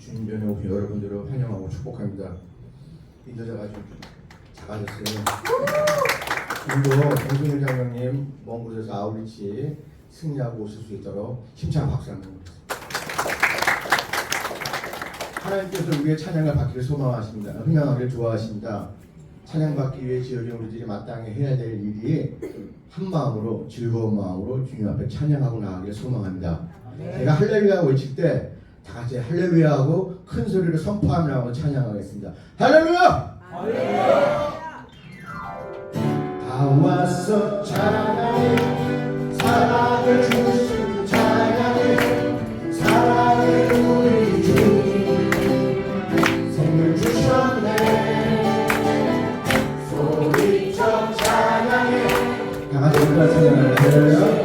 주님변에 오신 여러분들을 환영하고 축복합니다. 인도자가 좀 작아졌어요. 오늘도 정승일 장로님 먼 곳에서 아우리치 승리하고 오실 수 있도록 힘찬 박수 한번 하나님께서 우리의 찬양을 받기를 소망하십니다. 흥양하기를 좋아하십니다. 찬양받기 위해 지어진 우리들이 마땅히 해야 될 일이 한 마음으로 즐거운 마음으로 주님 앞에 찬양하고 나가기를 소망합니다. 제가 할렐루야 외칠 때 다 같이 할렐루야 하고 큰 소리로 선포하며 찬양하겠습니다. 할렐루야! 다 왔어 찬양해. 사랑을 주신 찬양해. 사랑의 우리 주님 생명 주셨네. 소리쳐 찬양해. 다 같이 우리가 찬양하는 할렐루야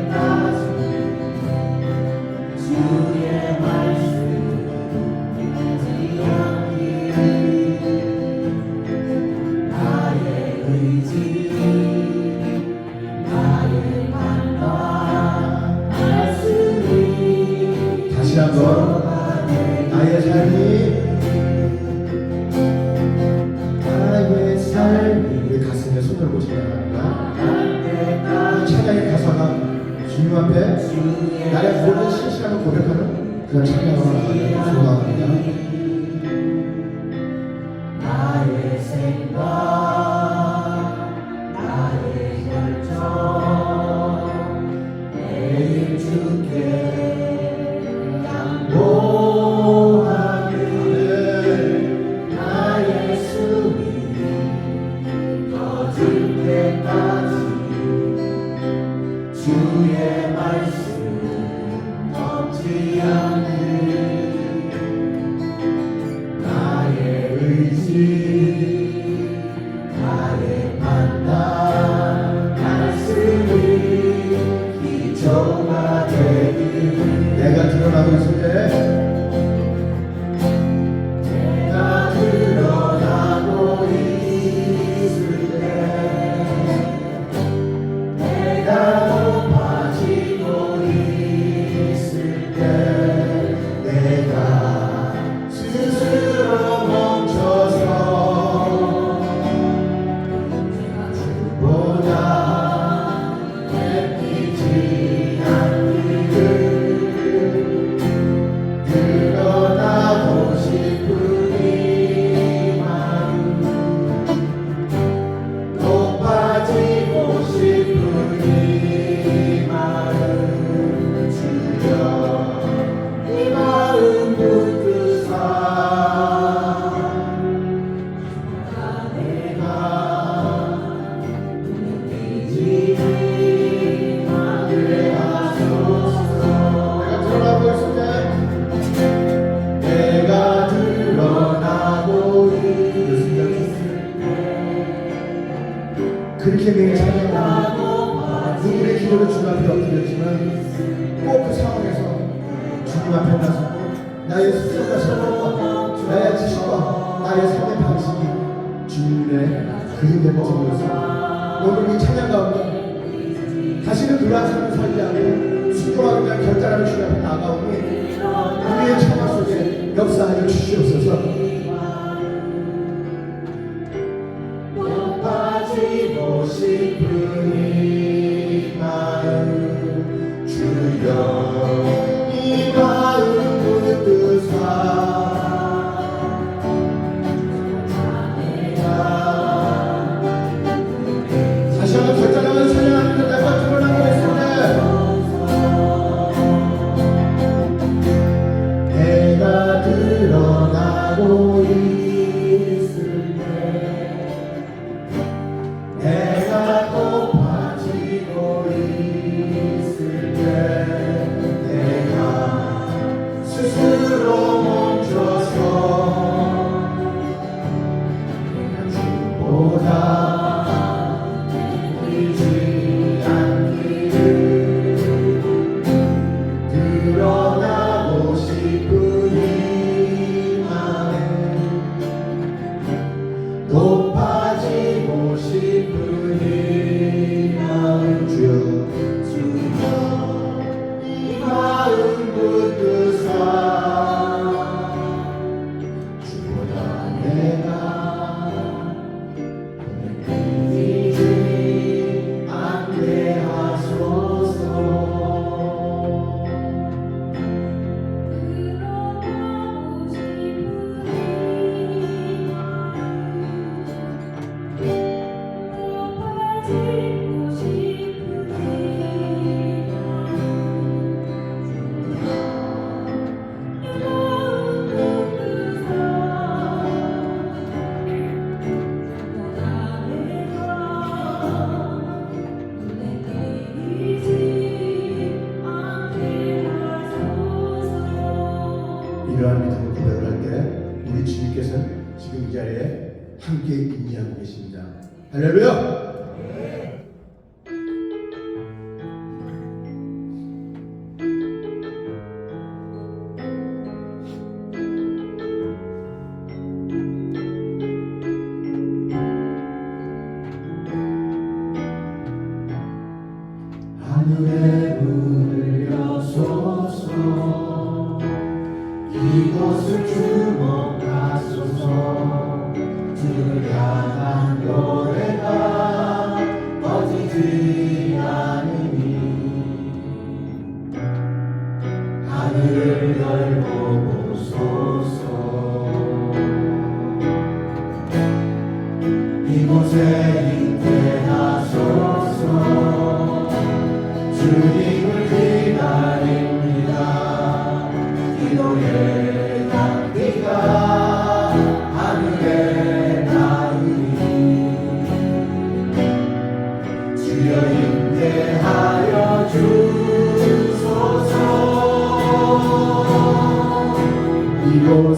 Amen. 주님 앞에 나의 모든 실시간을 고백하는 그런 찬양을 하기를 소망합니다. 나의 생각 말씀 덮지 않 꼭 그 상황에서 주님 앞에 나서 나의 스스로가 설명과 나의 지식과 나의 삶의 방식이 주님의 그림의 법으로서 오늘 이 찬양 가운데 다시는 그러한 삶을 살지 않고 순종하기 위한 결단하는 주님 앞에 나가오니 우리의 찬양 속에 역사하여 주시옵소서. 이곳에 your